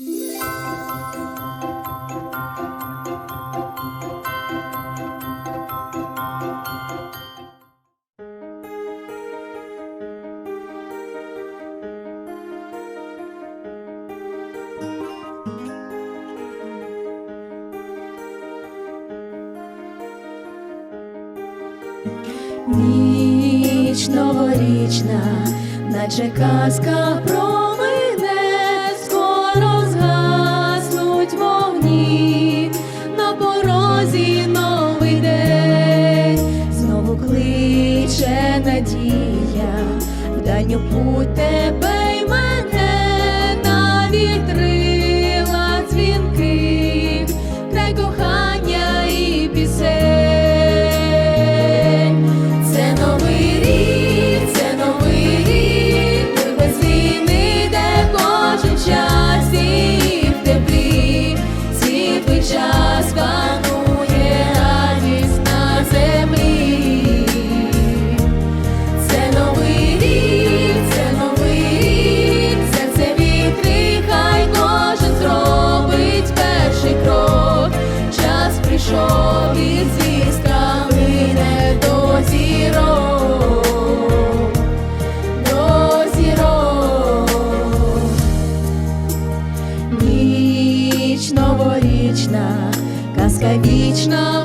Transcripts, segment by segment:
Ніч новорічна, наче казка про banho, o tempo. вічна.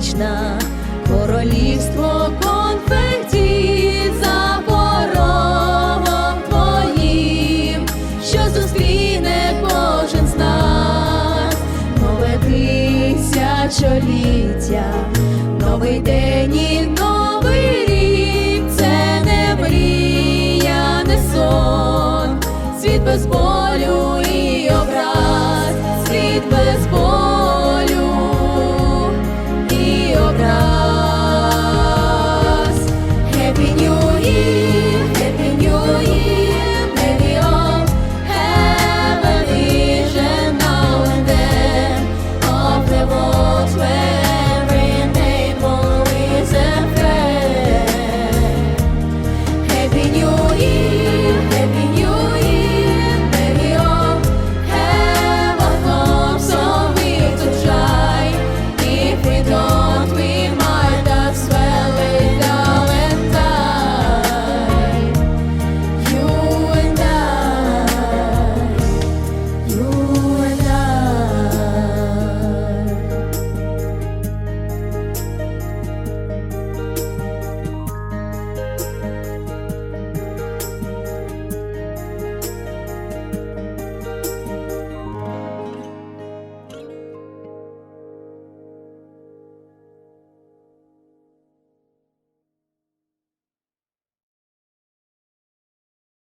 вічна, королівство конфеті за порогом твоїм, що зустріне кожен з нас, нове тисячоліття, новий день і новий рік, це не мрія, не сон, світ без